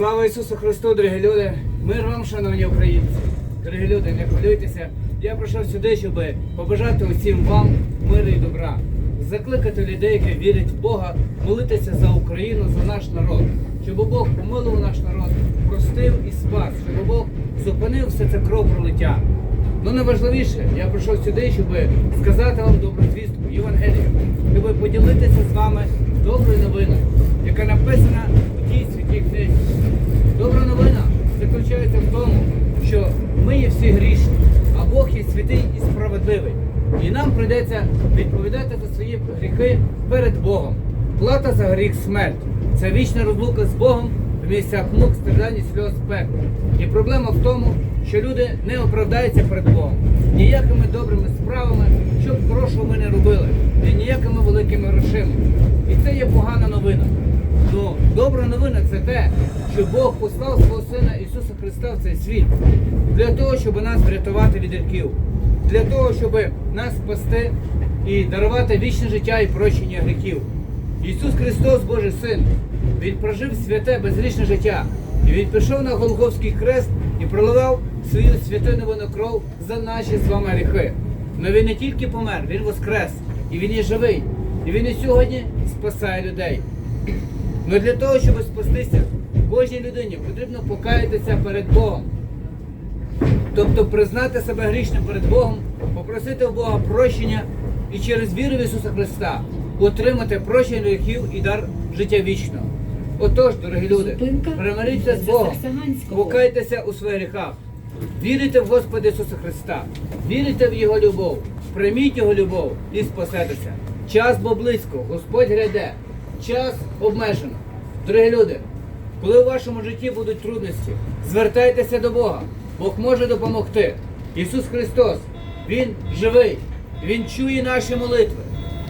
Слава Ісусу Христу, дорогі люди! Мир вам, шановні українці! Дорогі люди, не хвилюйтеся. Я прийшов сюди, щоб побажати усім вам миру і добра, закликати людей, які вірять в Бога, молитися за Україну, за наш народ, щоб Бог помилував наш народ, простив і спас, щоб Бог зупинив все це кров пролиття. Ну найважливіше, я прийшов сюди, щоб сказати вам добру звістку, Євангелію, щоб поділитися з вами доброю новиною, яка написана у тій святій книзі. Добра новина заключається в тому, що ми є всі грішні, а Бог є святий і справедливий. І нам прийдеться відповідати за свої гріхи перед Богом. Плата за гріх смерть. Це вічна розлука з Богом в місцях мук, страдань і сльоз пекла. І проблема в тому, що люди не оправдаються перед Богом ніякими добрими справами, що б хорошого ми не робили, і ніякими великими грошима. І це є погана новина. Добра новина це те, що Бог послав свого Сина Ісуса Христа в цей світ для того, щоб нас врятувати від гріхів, для того, щоб нас спасти і дарувати вічне життя і прощення гріхів. Ісус Христос, Божий Син, Він прожив святе безгрішне життя. І Він пішов на Голгофський хрест і проливав свою святу невинну кров за наші з вами гріхи. Но він не тільки помер, він воскрес, і він є живий. І він і сьогодні спасає людей. Но для того, щоб спастися, кожній людині потрібно покаятися перед Богом. Тобто признати себе грішним перед Богом, попросити у Бога прощення і через віру в Ісуса Христа отримати прощення гріхів і дар життя вічного. Отож, дорогі люди, примиріться з Богом, покайтеся у своїх гріхах, вірите в Господа Ісуса Христа, вірите в Його любов, прийміть Його любов і спасетеся. Час бо близько, Господь гряде, час обмежено. Дорогі люди, коли у вашому житті будуть трудності, звертайтеся до Бога. Бог може допомогти. Ісус Христос, Він живий, Він чує наші молитви.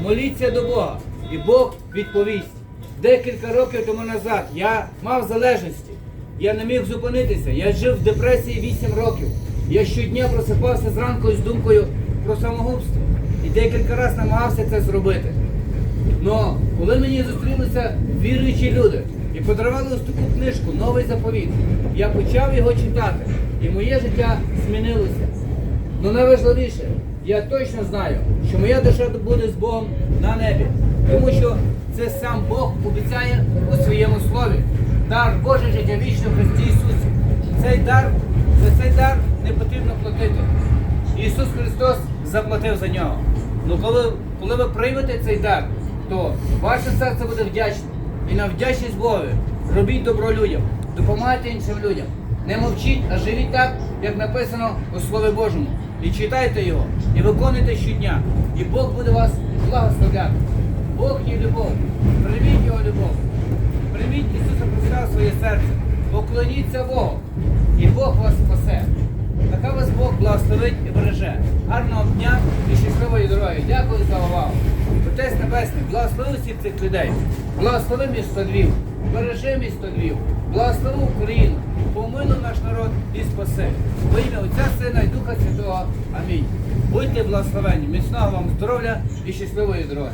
Моліться до Бога, і Бог відповість. Декілька років тому назад я мав залежності. Я не міг зупинитися. Я жив в депресії 8 років. Я щодня просипався зранку з думкою про самогубство. І декілька разів намагався це зробити. Но коли мені зустрілися віруючі люди і подарували ось таку книжку Новий заповіт, я почав його читати, і моє життя змінилося. Ну найважливіше, я точно знаю, що моя душа буде з Богом на небі, тому що це сам Бог обіцяє у своєму слові. Дар Боже життя вічне в Христі Ісусі. Цей дар, за цей дар не потрібно платити. Ісус Христос заплатив за нього. Ну коли, коли ви приймете цей дар, то ваше серце буде вдячне. І на вдячність Богові робіть добро людям, допомагайте іншим людям. Не мовчіть, а живіть так, як написано у Слові Божому. І читайте його, і виконуйте щодня. І Бог буде вас благословляти. Бог є любов. Прийміть його любов. Прийміть Ісуса Христа в своє серце. Поклоніться Богу. І Бог вас спасе. Нехай вас Бог благословить і береже. Гарного дня і щасливої дороги. Дякую за увагу. Отець Небесний, благослови всіх цих людей. Благослови місто Львів. Бережи місто Львів. Благослови Україну. Помилуй наш народ і спаси. Во ім'я Отця Сина і Духа Святого. Амінь. Будьте благословені. Міцного вам здоров'я і щасливої дороги.